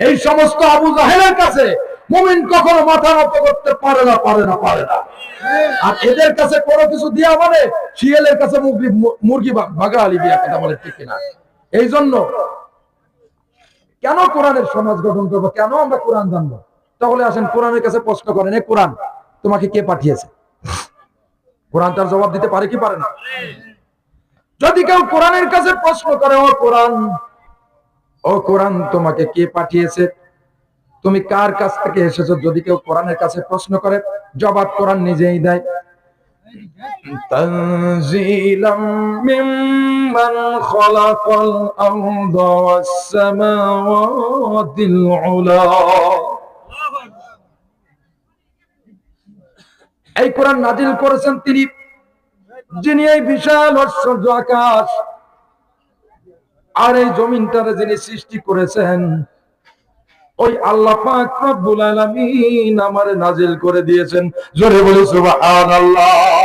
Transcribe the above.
এই সমস্ত আবু জাহেলের কাছে মুমিন কখনো মাথা নত করতে পারে না পারে না পারে না। আর এদের কাছে কোনো কিছু দিয়া মানে শিয়ালের কাছে মুরগি মুরগি ভাগা আলি দিয়া কথা বলে, ঠিক কিনা? এই জন্য কেন কোরআনের সমাজ গঠন করব? কেন আমরা কোরআন জানব? তাহলে আসেন, কোরআনের কাছে প্রশ্ন করেন, এ কোরআন, তোমাকে কে পাঠিয়েছে? কোরআন তার জবাব দিতে পারে কি পারে না? যদি কেউ কোরআনের কাছে প্রশ্ন করে, ও কোরআন ও কোরআন তোমাকে কে পাঠিয়েছে তুমি কার কাছ থেকে এসেছো যদি কেউ কোরআনের কাছে প্রশ্ন করে জবাব কোরআন নিজেই দেয় تنزيلا ممن خلق الأرض والسماوات العلى এই কোরআন নাজিল করেছেন তিনি যিনি এই বিশাল ঐশ্বর্য আকাশ আর এই জমিনটারে যিনি সৃষ্টি করেছেন, ওই আল্লাহ পাক রব্বুল আলামিন আমারে নাজিল করে দিয়েছেন। জোরে বলি সুবহানাল্লাহ।